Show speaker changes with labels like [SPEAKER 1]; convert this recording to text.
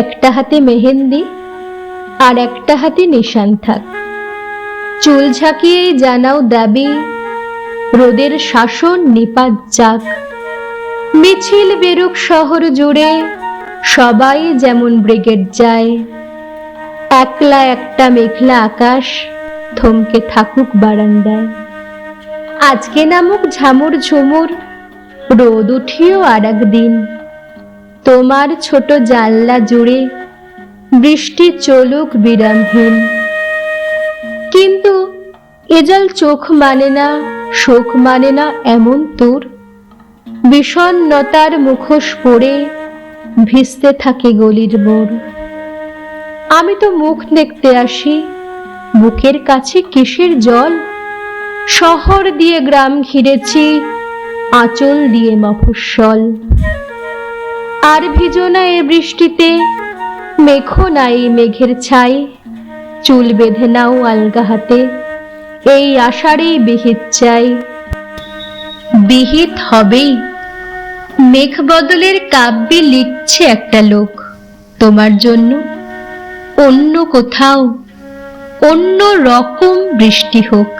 [SPEAKER 1] একটা হাতে মেহেন্দি আর একটা হাতে নিশান থাক। চুল ঝাঁকিয়ে জানাও দাবি, রোদের শাসন নিপাত যাক। মিছিল বেরুক শহর জুড়ে, সবাই যেমন ব্রিগেড যায়। একলা একটা মেঘলা আকাশ থমকে থাকুক বারান্দায়। আজকে নামুক ঝামুর ঝুমুর, রোদ উঠিও আর দিন তোমার ছোট জানলা জুড়ে বৃষ্টি চলুক বিরামহীন। কিন্তু এজাল চোখ মানে না, শোক মানে না এমন তোর। বিষণ্নতার মুখোশ পড়ে ভিজতে থাকে গলির মোড়। আমি তো মুখ দেখতে আসি, বুকের কাছে কিসের জল? শহর দিয়ে গ্রাম ঘিরেছি, আঁচল দিয়ে মফস্বল। আর ভিজো না এ বৃষ্টিতে। মেঘো নাই মেঘের ছাই। চুল বেঁধে নাও আলগা হাতে। এই আষাঢ়েই বিহিত চাই। বিহিত হবেই। মেঘ বদলের কাব্যে লিখছে একটা লোক। তোমার জন্য অন্য কোথাও অন্য রকম বৃষ্টি হোক।